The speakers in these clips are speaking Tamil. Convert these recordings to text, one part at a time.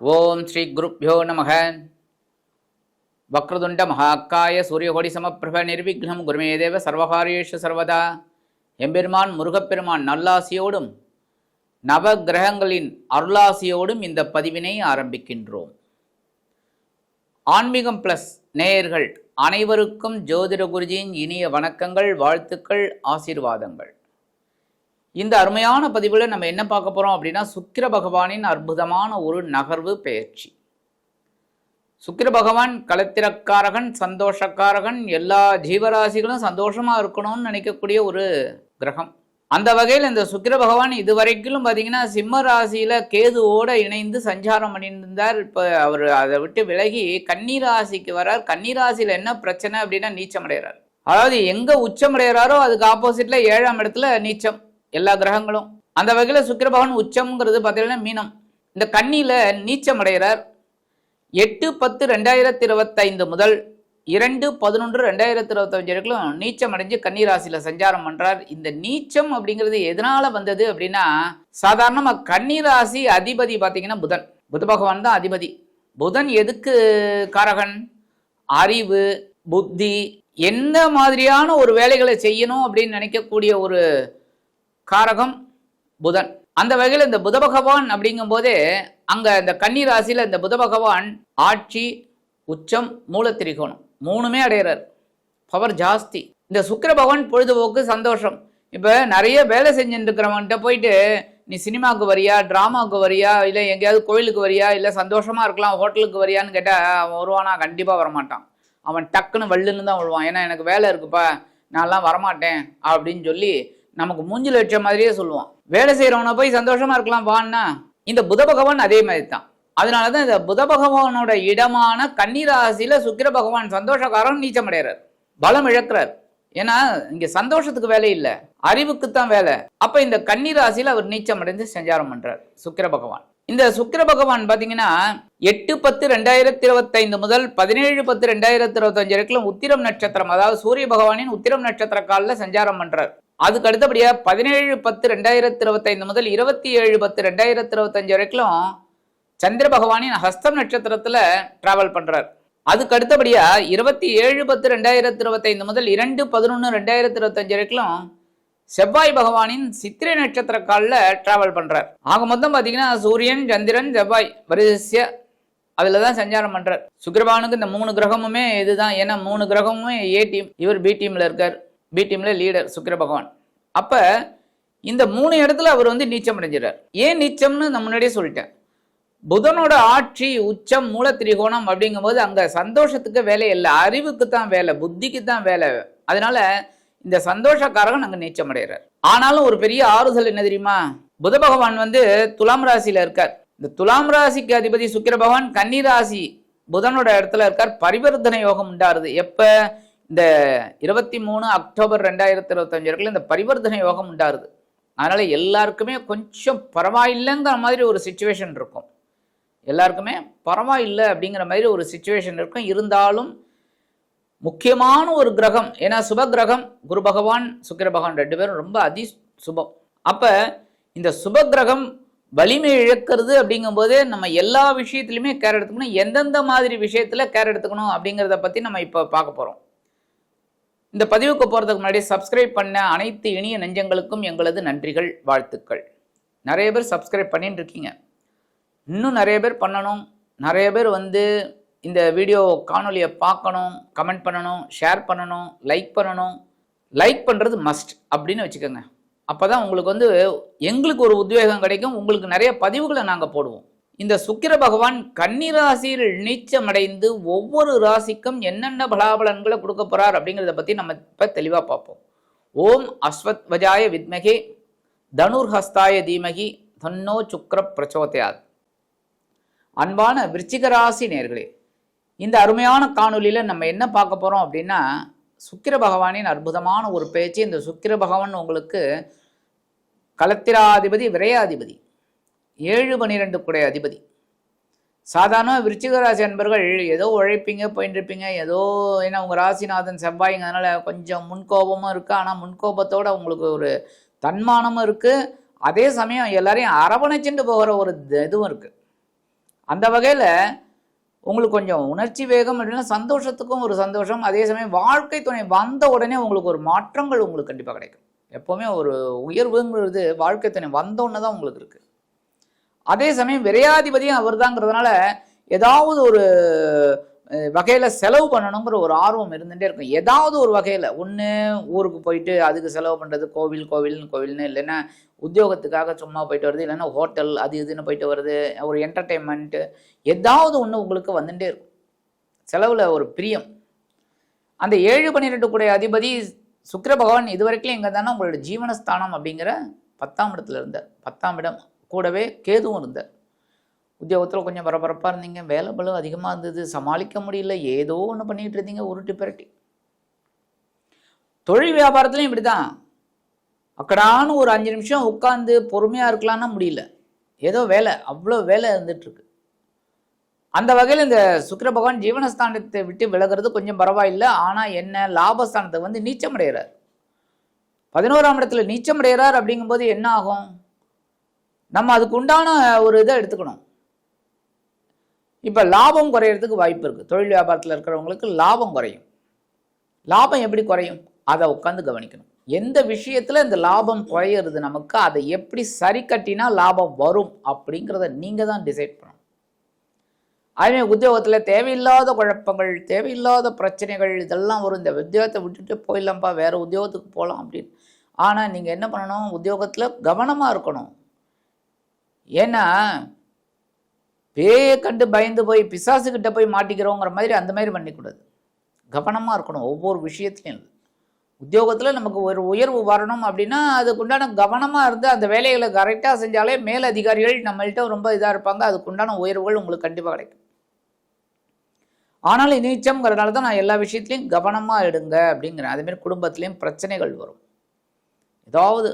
ஓம் ஸ்ரீ குருப்யோ நம வக்ரதுண்ட மகாக்காய சூரியகோடி சமப்பிரப நிர்விக்னம் குருமேதேவ சர்வகாரியேஷு சர்வதா. எம்பெருமான் முருகப்பெருமான் நல்லாசியோடும் நவ கிரகங்களின் அருளாசியோடும் இந்த பதிவினை ஆரம்பிக்கின்றோம். ஆன்மீகம் பிளஸ் நேயர்கள் அனைவருக்கும் ஜோதிட குருஜியின் இனிய வணக்கங்கள் வாழ்த்துக்கள் ஆசீர்வாதங்கள். இந்த அருமையான பதிவில் நம்ம என்ன பார்க்க போகிறோம் அப்படின்னா சுக்கிர பகவானின் அற்புதமான ஒரு நகர்வு பெயர்ச்சி சுக்கிர பகவான் களத்திரக்காரகன் சந்தோஷக்காரகன் எல்லா ஜீவராசிகளும் சந்தோஷமாக இருக்கணும்னு நினைக்கக்கூடிய ஒரு கிரகம். அந்த வகையில் இந்த சுக்கிர பகவான் இதுவரைக்கும் பார்த்தீங்கன்னா சிம்ம ராசியில் கேதுவோடு இணைந்து சஞ்சாரம் பண்ணியிருந்தார். இப்போ அவர் அதை விட்டு விலகி கன்னிராசிக்கு வரார். கன்னி என்ன பிரச்சனை அப்படின்னா நீச்சம் அடைகிறார் அதாவது எங்கே உச்சம் அடைகிறாரோ அதுக்கு ஆப்போசிட்டில் ஏழாம் இடத்துல நீச்சம். எல்லா கிரகங்களும். அந்த வகையில் சுக்கிர பகவான் உச்சம்ங்கிறது பார்த்தீங்கன்னா மீனம். இந்த கண்ணியில் நீச்சம் அடைகிறார். எட்டு பத்து ரெண்டாயிரத்தி இருபத்தைந்து முதல் இரண்டு பதினொன்று ரெண்டாயிரத்தி இருபத்தஞ்சு வரைக்கும் நீச்சம் அடைஞ்சு கன்னிராசியில் சஞ்சாரம் பண்ணுறார் இந்த நீச்சம் அப்படிங்கிறது எதனால் வந்தது அப்படின்னா சாதாரணமாக கன்னிராசி அதிபதி பார்த்தீங்கன்னா புதன். புத பகவான் தான் அதிபதி. புதன் எதுக்கு காரகன்? அறிவு புத்தி எந்த மாதிரியான ஒரு வேலைகளை செய்யணும் அப்படின்னு நினைக்கக்கூடிய ஒரு காரகம் புதன். அந்த வகையில் இந்த புத பகவான் அப்படிங்கும் போதே அங்கே இந்த கன்னி ராசியில் இந்த புத பகவான் ஆட்சி உச்சம் மூலத்திரிகோணம் மூணுமே அடையிறார். பவர் ஜாஸ்தி. இந்த சுக்கர பகவான் பொழுதுபோக்கு சந்தோஷம். இப்போ நிறைய வேலை செஞ்சுட்டு இருக்கிறவன்கிட்ட போயிட்டு நீ சினிமாவுக்கு வரியா ட்ராமாவுக்கு வரியா இல்லை எங்கேயாவது கோயிலுக்கு வரியா இல்லை சந்தோஷமாக இருக்கலாம் ஹோட்டலுக்கு வரியான்னு கேட்டால் அவன் வருவானா? கண்டிப்பாக வரமாட்டான். அவன் டக்குன்னு வள்ளுன்னு தான் விழுவான் ஏன்னா எனக்கு வேலை இருக்குப்பா நான்லாம் வரமாட்டேன் அப்படின்னு சொல்லி நமக்கு மூஞ்சில் வச்ச மாதிரியே சொல்லுவான். வேலை செய்கிறவனை போய் சந்தோஷமா இருக்கலாம் வான்னா இந்த புத பகவான் அதே மாதிரி தான் அதனால தான் இந்த புத பகவானோட இடமான கன்னிராசியில சுக்கிர பகவான் சந்தோஷக்காரன் நீச்சம் அடைகிறார் பலம் இழக்கிறார். ஏன்னா இங்க சந்தோஷத்துக்கு வேலை இல்லை. அறிவுக்குத்தான் வேலை. அப்ப இந்த கன்னிராசியில அவர் நீச்சம் அடைந்து சஞ்சாரம் பண்றார் சுக்கிர பகவான். இந்த சுக்கிர பகவான் பாத்தீங்கன்னா எட்டு பத்து ரெண்டாயிரத்தி இருபத்தைந்து முதல் பதினேழு பத்து ரெண்டாயிரத்தி இருபத்தஞ்சு வரைக்கும் உத்திரம் நட்சத்திரம் அதாவது சூரிய பகவானின் உத்திரம் நட்சத்திர காலில் சஞ்சாரம் பண்றார். அதுக்கு அடுத்தபடியாக பதினேழு பத்து ரெண்டாயிரத்தி இருபத்தைந்து முதல் இருபத்தி ஏழு பத்து ரெண்டாயிரத்தி இருபத்தஞ்சு வரைக்கும் சந்திர பகவானின் ஹஸ்தம் நட்சத்திரத்தில் டிராவல் பண்ணுறார் அதுக்கு அடுத்தபடியாக இருபத்தி ஏழு பத்து ரெண்டாயிரத்தி இருபத்தைந்து முதல் இரண்டு பதினொன்று ரெண்டாயிரத்தி இருபத்தஞ்சு வரைக்கும் செவ்வாய் பகவானின் சித்திரை நட்சத்திர காலில் டிராவல் பண்ணுறார் ஆக மொத்தம் பார்த்தீங்கன்னா சூரியன் சந்திரன் செவ்வாய் வரிசைய அதில் தான் சஞ்சாரம் பண்ணுறார் சுக்கிரபானுக்கு இந்த மூணு கிரகமுமே இதுதான். ஏன்னா மூணு கிரகமுமே ஏ டீம் இவர் பி டீமில் இருக்கார். பி டீம்ல லீடர் சுக்கிர பகவான். அப்ப இந்த மூணு இடத்துல அவர் வந்து நீச்சம் அடைஞ்சிடறார். ஏன் நீச்சம்னு நான் முன்னாடியே சொல்லிட்டேன். புதனோட ஆட்சி உச்சம் மூல திரிகோணம் அப்படிங்கும்போது அங்க சந்தோஷத்துக்கு வேலை இல்லை அறிவுக்கு தான் வேலை புத்திக்கு தான் வேலை. அதனால இந்த சந்தோஷக்காரகன் அங்க நீச்சம் அடைகிறார். ஆனாலும் ஒரு பெரிய ஆறுதல் என்ன தெரியுமா? புத பகவான் வந்து துலாம் ராசியில இருக்கார். இந்த துலாம் ராசிக்கு அதிபதி சுக்கிர பகவான் கன்னி ராசி புதனோட இடத்துல இருக்கார். பரிவர்த்தனை யோகம் உண்டாருது. எப்போ? இந்த இருபத்தி மூணு அக்டோபர் ரெண்டாயிரத்தி இருபத்தஞ்சு வரைக்கும் இந்த பரிவர்த்தனை யோகம் உண்டாருது. அதனால் எல்லாருக்குமே கொஞ்சம் பரவாயில்லைங்கிற மாதிரி ஒரு சுச்சுவேஷன் இருக்கும். எல்லாருக்குமே பரவாயில்லை அப்படிங்கிற மாதிரி ஒரு சுச்சுவேஷன் இருக்கும். இருந்தாலும் முக்கியமான ஒரு கிரகம் ஏன்னா சுப கிரகம் குரு பகவான் சுக்கிர பகவான் ரெண்டு பேரும் ரொம்ப அதி சுபம். அப்போ இந்த சுப கிரகம் வலிமை இழக்கிறது அப்படிங்கும்போது நம்ம எல்லா விஷயத்துலையுமே கேர் எடுத்துக்கணும். எந்தெந்த மாதிரி விஷயத்தில் கேர் எடுத்துக்கணும் அப்படிங்கிறத பற்றி நம்ம இப்போ பார்க்க போகிறோம் இந்த பதிவுக்கு போகிறதுக்கு முன்னாடி சப்ஸ்கிரைப் பண்ண அனைத்து இனிய நெஞ்சங்களுக்கும் எங்களது நன்றிகள் வாழ்த்துக்கள். நிறைய பேர் சப்ஸ்கிரைப் பண்ணிட்டு இருக்கீங்க. இன்னும் நிறைய பேர் பண்ணணும். நிறைய பேர் வந்து இந்த வீடியோ காணொலியை பார்க்கணும் கமெண்ட் பண்ணணும் ஷேர் பண்ணணும் லைக் பண்ணணும். லைக் பண்ணுறது மஸ்ட் அப்படின்னு வச்சுக்கோங்க. அப்போ தான் உங்களுக்கு வந்து எங்களுக்கு ஒரு உத்வேகம் கிடைக்கும். உங்களுக்கு நிறைய பதிவுகளை நாங்கள் போடுவோம். இந்த சுக்கிர பகவான் கன்னிராசியில் நீச்சமடைந்து ஒவ்வொரு ராசிக்கும் என்னென்ன பலாபலன்களை கொடுக்க போறார் அப்படிங்கிறத பற்றி நம்ம இப்போ தெளிவாக பார்ப்போம். ஓம் அஸ்வத் வஜாய வித்மகே தனுர்ஹஸ்தாய தீமகி தன்னோ சுக்ர பிரச்சோதயாத் அன்பான விருச்சிக ராசி நேர்களே இந்த அருமையான காணொலியில் நம்ம என்ன பார்க்க போகிறோம் அப்படின்னா சுக்கிர பகவானின் அற்புதமான ஒரு பேச்சு இந்த சுக்கிர பகவான் உங்களுக்கு களத்திராதிபதி விரையாதிபதி ஏழு பனிரெண்டு குடை அதிபதி. சாதாரண விருச்சிக ராசி அன்பர்கள் ஏதோ உழைப்பீங்க போயின்ட்டுருப்பீங்க ஏதோ ஏன்னா உங்கள் ராசிநாதன் செவ்வாய்ங்க அதனால் கொஞ்சம் முன்கோபமும் இருக்குது ஆனால் முன்கோபத்தோடு உங்களுக்கு ஒரு தன்மானமும் இருக்குது அதே சமயம் எல்லாரையும் அரவணைச்சுட்டு போகிற ஒரு த- இதுவும் இருக்குது அந்த வகையில் உங்களுக்கு கொஞ்சம் உணர்ச்சி வேகம் அப்படின்னா சந்தோஷத்துக்கும் ஒரு சந்தோஷம். அதே சமயம் வாழ்க்கை துணை வந்த உடனே உங்களுக்கு ஒரு மாற்றங்கள் உங்களுக்கு கண்டிப்பாக கிடைக்கும். எப்போவுமே ஒரு உயர்வுங்கிறது வாழ்க்கை துணை வந்த உடனே தான் உங்களுக்கு இருக்குது அதே சமயம் விரையாதிபதியும் அவர் தாங்கிறதுனால ஏதாவது ஒரு வகையில் செலவு பண்ணணுங்கிற ஒரு ஆர்வம் இருந்துகிட்டே இருக்கும். ஏதாவது ஒரு வகையில் ஒன்று ஊருக்கு போயிட்டு அதுக்கு செலவு பண்ணுறது கோவில் கோவில்னு கோவில்னு இல்லைன்னா உத்தியோகத்துக்காக சும்மா போயிட்டு வருது இல்லைன்னா ஹோட்டல் அது இதுன்னு போயிட்டு வருது ஒரு என்டர்டெயின்மெண்ட்டு ஏதாவது ஒன்று உங்களுக்கு வந்துட்டே இருக்கும். செலவில் ஒரு பிரியம். அந்த ஏழு பன்னிரெண்டு கூடிய அதிபதி சுக்கர பகவான் இதுவரைக்கும் எங்கே தானே உங்களோட ஜீவனஸ்தானம் அப்படிங்கிற பத்தாம் இடத்துல இருந்தார். பத்தாம் இடம். கூடவே கேதுவும் இருந்தார். உத்தியோகத்தில் கொஞ்சம் பரபரப்பாக இருந்தீங்க. வேலை பலம் அதிகமாக இருந்தது. சமாளிக்க முடியல. ஏதோ ஒன்று பண்ணிகிட்டு இருந்தீங்க உருட்டி பிரட்டி. தொழில் வியாபாரத்துலையும் இப்படி தான் அக்கடான்னு ஒரு அஞ்சு நிமிஷம் உட்காந்து பொறுமையாக இருக்கலாம்னா முடியல. ஏதோ வேலை அவ்வளோ வேலை இருந்துட்டுருக்கு. அந்த வகையில் இந்த சுக்கர பகவான் ஜீவனஸ்தானத்தை விட்டு விலகிறது கொஞ்சம் பரவாயில்லை. ஆனால் என்ன லாபஸ்தானத்தை வந்து நீச்சமடைகிறார். பதினோராம் இடத்துல நீச்சமடைகிறார் அப்படிங்கும்போது என்ன ஆகும்? நம்ம அதுக்கு உண்டான ஒரு இதை எடுத்துக்கணும். இப்போ லாபம் குறையிறதுக்கு வாய்ப்பு இருக்குது தொழில் வியாபாரத்தில் இருக்கிறவங்களுக்கு லாபம் குறையும். லாபம் எப்படி குறையும்? அதை உட்காந்து கவனிக்கணும். எந்த விஷயத்தில் இந்த லாபம் குறையிறது நமக்கு அதை எப்படி சரி கட்டினா லாபம் வரும் அப்படிங்கிறத நீங்கள் தான் டிசைட் பண்ணணும். அதுமாதிரி உத்தியோகத்தில் தேவையில்லாத குழப்பங்கள் தேவையில்லாத பிரச்சனைகள் இதெல்லாம் வரும். இந்த உத்தியோகத்தை விட்டுட்டு போயிடலாம்ப்பா வேறு உத்தியோகத்துக்கு போகலாம் அப்படின்னு. ஆனால் நீங்கள் என்ன பண்ணணும்? உத்தியோகத்தில் கவனமாக இருக்கணும். ஏன்னா பேயை கண்டு பயந்து போய் பிசாசுக்கிட்ட போய் மாட்டிக்கிறோங்கிற மாதிரி அந்த மாதிரி பண்ணிக்கூடாது. கவனமாக இருக்கணும் ஒவ்வொரு விஷயத்துலையும் உத்தியோகத்தில் நமக்கு ஒரு உயர்வு வரணும் அப்படின்னா அதுக்குண்டான கவனமாக இருந்து அந்த வேலைகளை கரெக்டாக செஞ்சாலே மேல் அதிகாரிகள் நம்மள்கிட்ட ரொம்ப இதாக இருப்பாங்க அதுக்குண்டான உயர்வுகள் உங்களுக்கு கண்டிப்பாக கிடைக்கும். ஆனாலும் நீச்சம்ங்கிறதுனால தான் நான் எல்லா விஷயத்துலையும் கவனமாக எடுங்க அப்படிங்கிறேன். அதேமாரி குடும்பத்துலேயும் பிரச்சனைகள் வரும். ஏதாவது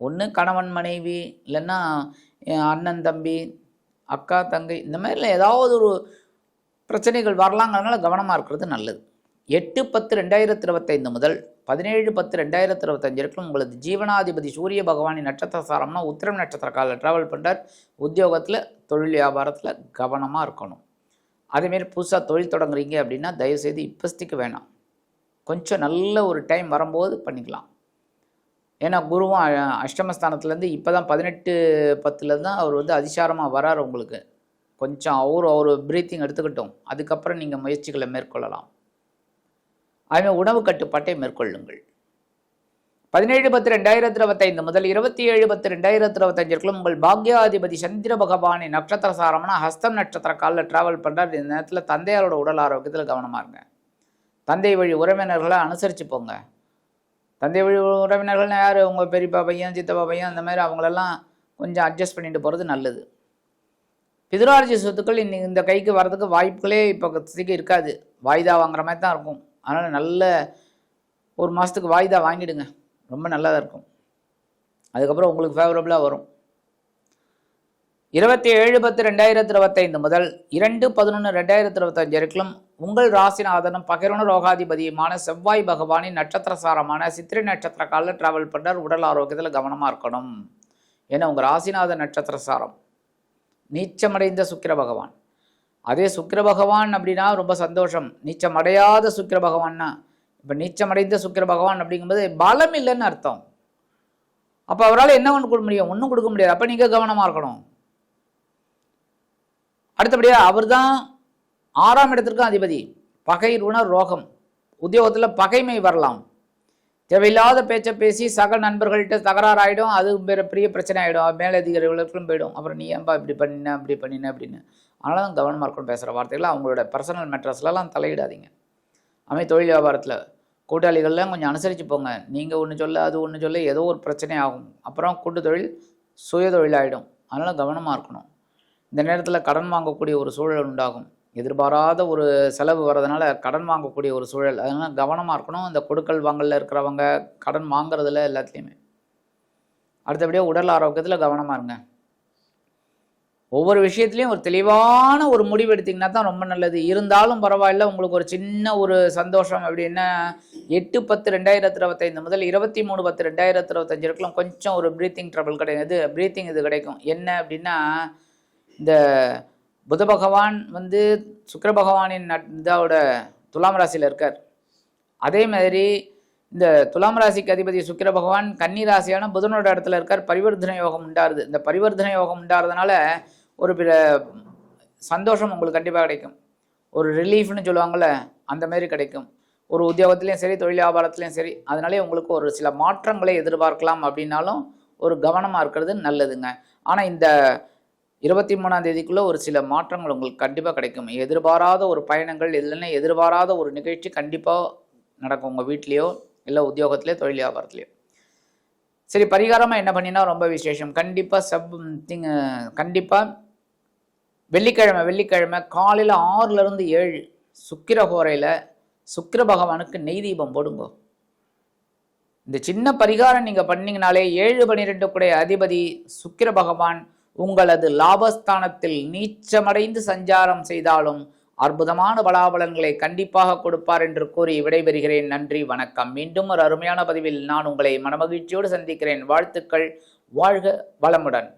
ஒன்று கணவன் மனைவி இல்லைன்னா அண்ணன் தம்பி அக்கா தங்கை இந்த மாதிரிலாம் ஏதாவது ஒரு பிரச்சனைகள் வரலாங்கிறதுனால கவனமாக இருக்கிறது நல்லது. எட்டு பத்து ரெண்டாயிரத்தி இருபத்தைந்து முதல் பதினேழு பத்து ரெண்டாயிரத்தி இருபத்தஞ்சு இருக்கும் உங்களது ஜீவனாதிபதி சூரிய பகவானின் நட்சத்திர சாரம்னா உத்திரம் நட்சத்திர காலில் ட்ராவல் பண்ணுறார் உத்தியோகத்தில் தொழில் வியாபாரத்தில் கவனமாக இருக்கணும். அதேமாரி புதுசாக தொழில் தொடங்குறீங்க அப்படின்னா தயவுசெய்து இப்போஸ்திக்கு வேணாம். கொஞ்சம் நல்ல ஒரு டைம் வரும்போது பண்ணிக்கலாம். ஏன்னா குருவும் அஷ்டமஸ்தானத்துலேருந்து இப்போ தான் பதினெட்டு பத்தில் தான் அவர் வந்து அதிசாரமாக வரார் உங்களுக்கு. கொஞ்சம் அவர் அவர் ப்ரீத்திங் எடுத்துக்கிட்டோம். அதுக்கப்புறம் நீங்கள் முயற்சிகளை மேற்கொள்ளலாம். அதுமாதிரி உணவு கட்டுப்பாட்டை மேற்கொள்ளுங்கள். பதினேழு பத்து ரெண்டாயிரத்தி இருபத்தைந்து முதல் இருபத்தி ஏழு பத்து ரெண்டாயிரத்தி இருபத்தஞ்சிற்குள்ள உங்கள் பாக்யாதிபதி சந்திர பகவானின் நட்சத்திர சாரம்னா ஹஸ்தம் நட்சத்திர காலில் ட்ராவல் பண்ணுறார் இந்த நேரத்தில் தந்தையாரோட உடல் ஆரோக்கியத்தில் கவனமாக இருங்க. தந்தை வழி உறவினர்களை அனுசரித்து போங்க. தந்தை வழி உறவினர்கள்னு யார்? உங்கள் பெரியப்பா பையன் சித்தப்பா பையன் அந்த மாதிரி அவங்களெல்லாம் கொஞ்சம் அட்ஜஸ்ட் பண்ணிட்டு போகிறது நல்லது. பிதுரார்ஜி சொத்துக்கள் இன்னைக்கு இந்த கைக்கு வர்றதுக்கு வாய்ப்புகளே இப்போ சீக்கிரம் இருக்காது. வாய்தா வாங்குற மாதிரி தான் இருக்கும். அதனால் நல்ல ஒரு மாதத்துக்கு வாய்தா வாங்கிடுங்க. ரொம்ப நல்லதாக இருக்கும். அதுக்கப்புறம் உங்களுக்கு ஃபேவரபுளாக வரும். இருபத்தி ஏழு பத்து ரெண்டாயிரத்தி இருபத்தைந்து முதல் இரண்டு பதினொன்று ரெண்டாயிரத்தி இருபத்தஞ்சு வரைக்கும் உங்கள் ராசிநாதனும் பகிரண ரோகாதிபதியுமான செவ்வாய் பகவானின் நட்சத்திர சாரமான சித்திரை நட்சத்திர காலில் ட்ராவல் பண்ணார் உடல் ஆரோக்கியத்தில் கவனமாக இருக்கணும். ஏன்னா உங்கள் ராசிநாத நட்சத்திர சாரம் நீச்சமடைந்த சுக்கிர பகவான். அதே சுக்கிர பகவான் அப்படின்னா ரொம்ப சந்தோஷம். நீச்சமடையாத சுக்கிர பகவான்னா இப்போ நீச்சமடைந்த சுக்கிர பகவான் அப்படிங்கும்போது பலம் இல்லைன்னு அர்த்தம். அப்போ அவரால் என்ன ஒன்று கொடுக்க முடியும்? ஒன்றும் கொடுக்க முடியாது. அப்போ நீங்கள் கவனமாக இருக்கணும். அடுத்தபடியாக அவர் தான் ஆறாம் இடத்திற்கும் அதிபதி. பகை ருண ரோகம். உத்தியோகத்தில் பகைமை வரலாம். தேவையில்லாத பேச்சை பேசி சக நண்பர்கள்ட்ட தகராறு ஆகிடும் அது பெரிய பெரிய பிரச்சனை ஆகிடும் மேலதிகாரிகளுக்கும் போயிடும். அப்புறம் நீ ஏன்பா இப்படி பண்ணின இப்படி பண்ணின அப்படின்னு. அதனால தான் கவனமாக இருக்கணும் பேசுகிற வார்த்தைகள் அவங்களோட பர்சனல் மேட்டர்ஸ்லாம் தலையிடாதீங்க. அவை தொழில் வியாபாரத்தில் கூட்டாளிகள்லாம் கொஞ்சம் அனுசரித்து போங்க. நீங்கள் ஒன்று சொல்ல அது ஒன்று சொல்ல ஏதோ ஒரு பிரச்சனை ஆகும். அப்புறம் கூட்டு தொழில் சுய தொழில் ஆகிடும் அதனால் கவனமாக இருக்கணும். இந்த நேரத்தில் கடன் வாங்கக்கூடிய ஒரு சூழல் உண்டாகும். எதிர்பாராத ஒரு செலவு வர்றதுனால கடன் வாங்கக்கூடிய ஒரு சூழல். அதனால் கவனமாக இருக்கணும். இந்த கொடுக்கல் வாங்கலில் இருக்கிறவங்க கடன் வாங்குறதுல எல்லாத்துலேயுமே. அடுத்தபடியாக உடல் ஆரோக்கியத்தில் கவனமாக இருங்க. ஒவ்வொரு விஷயத்துலையும் ஒரு தெளிவான ஒரு முடிவு எடுத்திங்கன்னா தான் ரொம்ப நல்லது. இருந்தாலும் பரவாயில்ல உங்களுக்கு ஒரு சின்ன ஒரு சந்தோஷம் அப்படின்னா எட்டு பத்து ரெண்டாயிரத்தி இருபத்தைந்து முதல் இருபத்தி மூணு பத்து ரெண்டாயிரத்தி இருபத்தஞ்சு இருக்கலாம் கொஞ்சம் ஒரு ப்ரீத்திங் ட்ரபிள் கிடையாது. ப்ரீத்திங் இது கிடைக்கும். என்ன அப்படின்னா இந்த புத பகவான் வந்து சுக்கர பகவானின் நட்- இதோட துலாம் ராசியில் இருக்கார். அதே மாதிரி இந்த துலாம் ராசிக்கு அதிபதி சுக்கிர பகவான் கன்னி ராசியான புதனோட இடத்துல இருக்கார். பரிவர்த்தனை யோகம் உண்டாருது. இந்த பரிவர்த்தனை யோகம் உண்டாறதுனால ஒரு பிற சந்தோஷம் உங்களுக்கு கண்டிப்பாக கிடைக்கும். ஒரு ரிலீஃப்னு சொல்லுவாங்கள்ல அந்த மாதிரி கிடைக்கும். ஒரு உத்தியோகத்துலேயும் சரி தொழில் வியாபாரத்துலேயும் சரி அதனாலே உங்களுக்கு ஒரு சில மாற்றங்களை எதிர்பார்க்கலாம் அப்படின்னாலும் ஒரு கவனமாக இருக்கிறது நல்லதுங்க. ஆனால் இந்த இருபத்தி மூணாம் தேதிக்குள்ளே ஒரு சில மாற்றங்கள் உங்களுக்கு கண்டிப்பாக கிடைக்கும். எதிர்பாராத ஒரு பயணங்கள் இல்லைன்னா எதிர்பாராத ஒரு நிகழ்ச்சி கண்டிப்பாக நடக்கும் உங்கள் வீட்லேயோ இல்லை உத்தியோகத்திலேயோ தொழில் வியாபாரத்துலையோ சரி பரிகாரமாக என்ன பண்ணினா ரொம்ப விசேஷம். கண்டிப்பாக சப் திங் கண்டிப்பாக வெள்ளிக்கிழமை வெள்ளிக்கிழமை காலையில் ஆறுலேருந்து ஏழு சுக்கிர ஹோரையில் சுக்கிர பகவானுக்கு நெய் தீபம் போடுங்க. இந்த சின்ன பரிகாரம் நீங்கள் பண்ணிங்கனாலே ஏழு பனிரெண்டு கூடைய அதிபதி சுக்கிர பகவான் உங்களது லாபஸ்தானத்தில் நீச்சமடைந்து சஞ்சாரம் செய்தாலும் அற்புதமான பலாபலன்களை கண்டிப்பாக கொடுப்பார் என்று கூறி விடைபெறுகிறேன். நன்றி வணக்கம். மீண்டும் ஒரு அருமையான பதிவில் நான் உங்களை மனமகிழ்ச்சியோடு சந்திக்கிறேன். வாழ்த்துக்கள். வாழ்க வளமுடன்.